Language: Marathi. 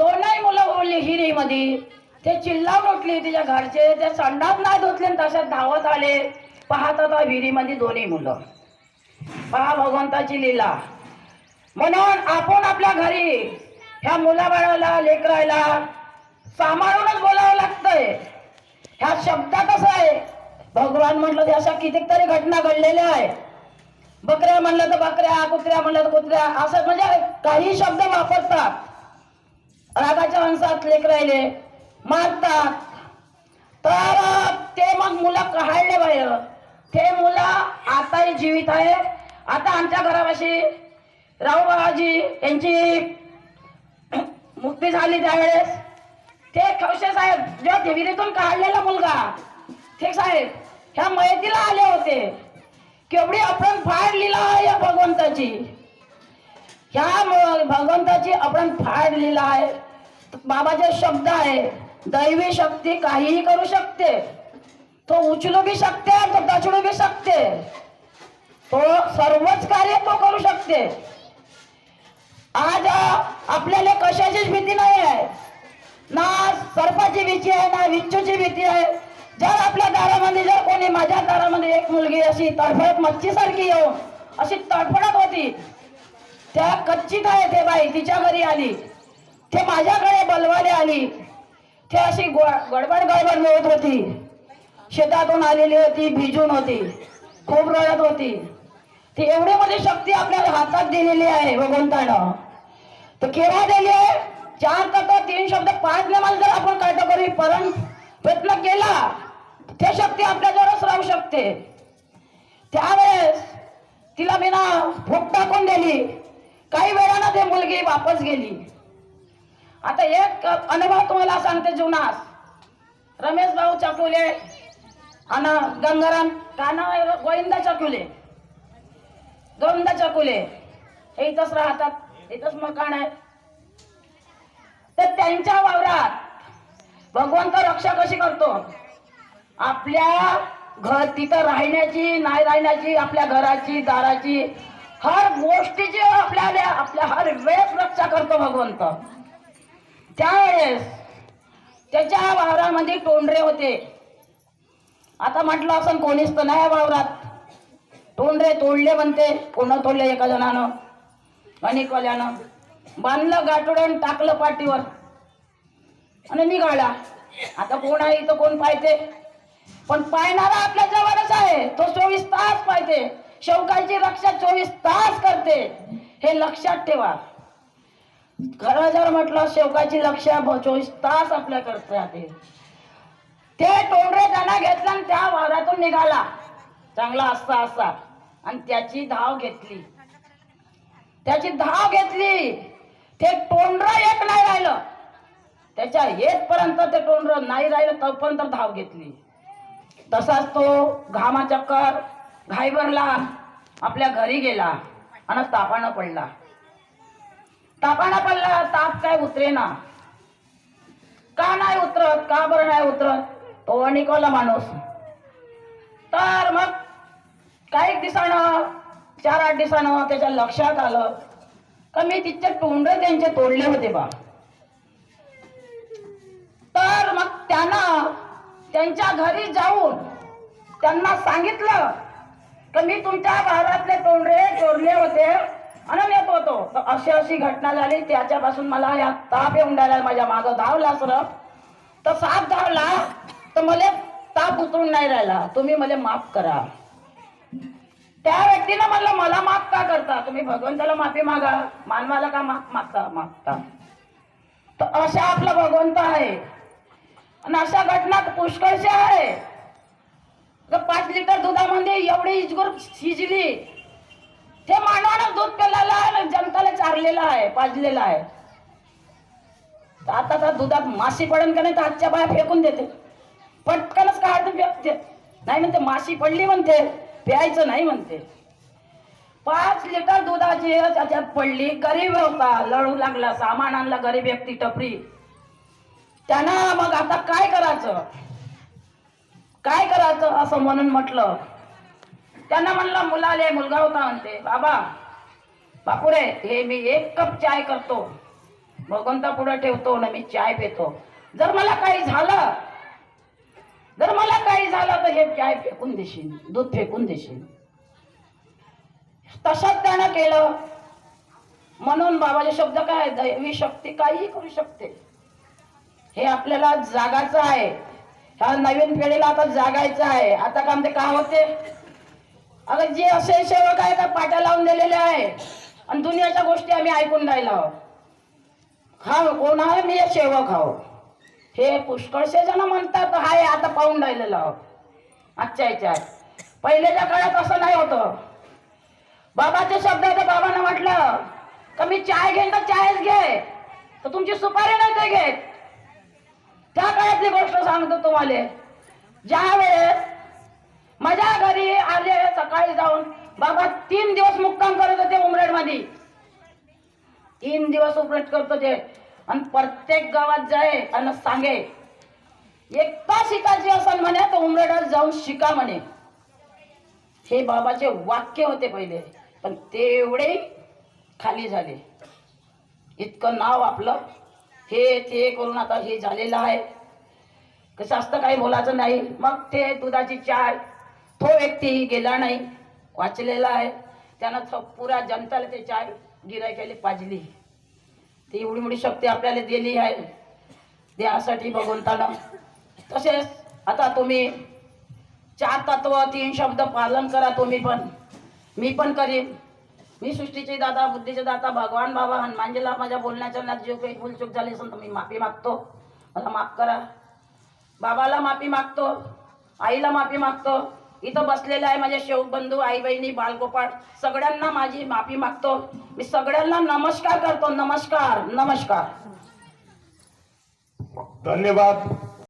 दोनही मुलं बोलली हिरीमध्ये ते चिल्ला उठली तिच्या घरचे ते संडास नाही धुतले आणि तशात धावत आले. पाहत होता विहिरीमध्ये दोन्ही मुलं. पहा भगवंताची लीला. म्हणून आपण आपल्या घरी ह्या मुलाबाळाला लेकरायला सांभाळूनच बोलावं लागतंय. ह्या शब्दात असं आहे भगवान म्हटलं तर अशा कितीतरी घटना घडलेल्या आहे. बकऱ्या म्हणलं तर बकऱ्या कुत्र्या म्हणलं तर कुत्र्या. असं म्हणजे काही शब्द वापरतात. रागाच्या वंशात लेख राहिले. मारतात तर ते मग मुलं काढले बाहेर? ते मुलं आताही जीवित आहे. आता आमच्या घरापाशी राहू बाबाजी यांची मुक्ती झाली त्यावेळेस. ते खवशे साहेब जेव्हा देविरीतून काढलेला मुलगा ठीक साहेब ह्या मयतीला आले होते. केवढी आपण फाड लिला आहे या भगवंताची. ह्या भगवंताची आपण फाड लिहिला आहे. बाबाचे शब्द आहे दैवी शक्ती काहीही करू शकते. तो उचलू बी शकते तो दचडू बी शकते. तो सर्वच कार्य तो करू शकते. आज आपल्याला कशाचीच भीती नाही आहे. ना सर्पाची भीती आहे ना विच्छूची भीती आहे. जर आपल्या दारामध्ये जर कोणी माझ्या दारामध्ये एक मुलगी अशी तडफडत मच्छीसारखी येऊन अशी तडफडत होती त्या कच्ची आहे ते बाई तिच्या घरी आली. ते माझ्याकडे बलवाने आली. ते अशी गडबड गडबड मिळत होती. शेतातून आलेली होती भिजून होती. खूप रडत होती. ती एवढी मोठी शक्ती आपल्याला हातात दिलेली आहे भगवंतानं. तर केव्हा दिली आहे? चार तत्व तीन शब्द पाच नियमाला जर आपण काटकरी परम प्रयत्न केला ते शक्ती आपल्याजवळच राहू शकते. त्यावेळेस तिला मी ना भूक टाकून दिली? मुलगी वापस गेली. आता एक अनुभव तुम्हाला सांगते जीवनास रमेश भाऊ चकुले आणि गंगाराम काना गोविंदा चकुले. गोविंदा चकुले. हे इथंच राहतात. इथंच मकान आहे. तर त्यांच्या वावरात भगवंत रक्षा कशी करतो? आपल्या घर तिथं राहण्याची नाही राहण्याची आपल्या घराची दाराची हर गोष्टीची आपल्याला आपल्या हर वेळेस रक्षा करतो भगवंत. त्यावेळेस त्याच्या वावरामध्ये टोंडरे होते. आता म्हटलं असं कोणीच तर नाही आहे वावरात. तोंडरे तोडले म्हणते कोण तोडले एका जणानं अनेकवाल्यानं. बांधलं गाठोडण टाकलं पाठीवर. आणि निघाला. आता कोण आहे इथं कोण पाहते? पण पाहणारा आपल्या जवळच आहे. तो चोवीस तास पाहते. शेवकाची रक्षा चोवीस तास करते. हे लक्षात ठेवा. खरं जर म्हटलं शेवकाची रक्षा चोवीस तास आपल्या करत राहते ते टोंडरे त्यांना घेतलं आणि त्या वादातून निघाला. चांगला असता असा. आणि त्याची धाव घेतली. त्याची धाव घेतली. ते टोंडर एक नाही राहिलं. त्याच्या येतपर्यंत ते टोंडर नाही राहिलं तोपर्यंत धाव घेतली. तसाच तो घामा चक्कर आपल्या घरी गेला आणि तापानं पडला. तापानं पडला ताप काय उतरेना. का नाही उतरत? का बरं नाही उतरत? तो अनिकवला माणूस. तर मग काही दिवसानं चार आठ दिवसानं त्याच्या लक्षात आलं का मी तिचे तोंड त्यांचे तोडले होते बा. तर मग त्यानं त्यांच्या घरी जाऊन त्यांना सांगितलं तर मी तुमच्या भावातले तोंडरे चोरले होते आणि नेत होतो तर अशी अशी घटना झाली त्याच्यापासून मला या ताप येऊन राहिला माझ्या मागं धावला सर तर साप धावला तर मला ताप उतरून नाही राहिला. तुम्ही मला माफ करा. त्या व्यक्तीनं म्हणलं मला माफ का करता? तुम्ही भगवंताला माफी मागा. मानवाला का माफ मागता? मागता. तर अशा आपला भगवंत आहे. आणि अशा घटना पुष्कळशा आहे. पाच लिटर दुधामध्ये एवढी इजगुर शिजली. ते मानवानं दूध पेलेलं आहे जनताला चारलेलं आहे पाजलेलं आहे. आता त्या दुधात माशी पडन का नाही तर आजच्या बाया फेकून देते पटकनच काढते फेकते नाही म्हणते माशी पडली म्हणते प्यायचं नाही म्हणते. पाच लिटर दुधाची त्याच्यात पडली गरीब होता लढू लागला सामान आणला गरीब व्यक्ती टपरी. त्यांना मग आता काय करायचं? काय करायचं असं म्हणून म्हटलं. त्यांना म्हणलं मुलाले मुलगा होता म्हणते. बाबा बापुरे हे मी एक कप चाय करतो. भगवंता पुढे ठेवतो ना मी चाय पितो. जर मला काही झालं जर मला काही झालं तर हे चाय फेकून देशील दूध फेकून देशील. तसंच त्यानं केलं. म्हणून बाबाचे शब्द काय दैवी शक्ती काहीही करू शकते. हे आपल्याला जागाचं आहे. ह्या नवीन पिढीला आता जागायचं आहे. आता काम म्हणते का होते? अगं जे असे सेवक आहे का पाट्या लावून दिलेले आहे. आणि दुनियाच्या गोष्टी आम्ही ऐकून राहिलो हा कोण आहे मी हे सेवक आहो हे पुष्कळसे जण म्हणतात हाय आता पाहून राहिलेलं आहो आजच्या याच्यात. पहिल्याच्या काळात असं नाही होतं. बाबाचे शब्द होते बाबांना म्हटलं का मी चाय घेईन तर चायच घे. तर तुमची सुपारी नाही ते घेत. त्या काळातली गोष्ट सांगतो तुम्हाला. ज्या वेळेस माझ्या घरी आले सकाळी जाऊन बाबा तीन दिवस मुक्काम करत होते उमरेडमध्ये तीन दिवस उपरेट करत होते. आणि प्रत्येक गावात जाय आणि सांगे. एकता शिकायची असेल म्हणे तर उमरेडात जाऊन शिका म्हणे. हे बाबाचे वाक्य होते पहिले पण तेवढे खाली झाले. इतकं नाव आपलं हे ते करून आता हे झालेलं आहे. कसं असतं काही बोलायचं नाही. मग ते दुधाची चाय तो व्यक्ती गेला नाही. वाचलेला आहे. त्यानं पुरा जनताला ते चाय गिरायकाली पाजली. ती एवढी मोठी शक्ती आपल्याला दिली आहे. देहासाठी भगवंतानं तसेच आता तुम्ही चार तत्व तीन शब्द पालन करा तुम्ही पण. मी पण करीन. मी सृष्टीचे दादा बुद्धीचे दाता भगवान बाबा हनुमानजीला माझ्या बोलण्याच्या नात जो काही भूलचूक झाली असेल तर मी माफी मागतो. मला माफ करा. बाबाला माफी मागतो. आईला माफी मागतो. इथं बसलेले आहे माझे शेवक बंधू आई बहिणी बालगोपाळ सगळ्यांना माझी माफी मागतो. मी सगळ्यांना नमस्कार करतो. नमस्कार. नमस्कार. धन्यवाद.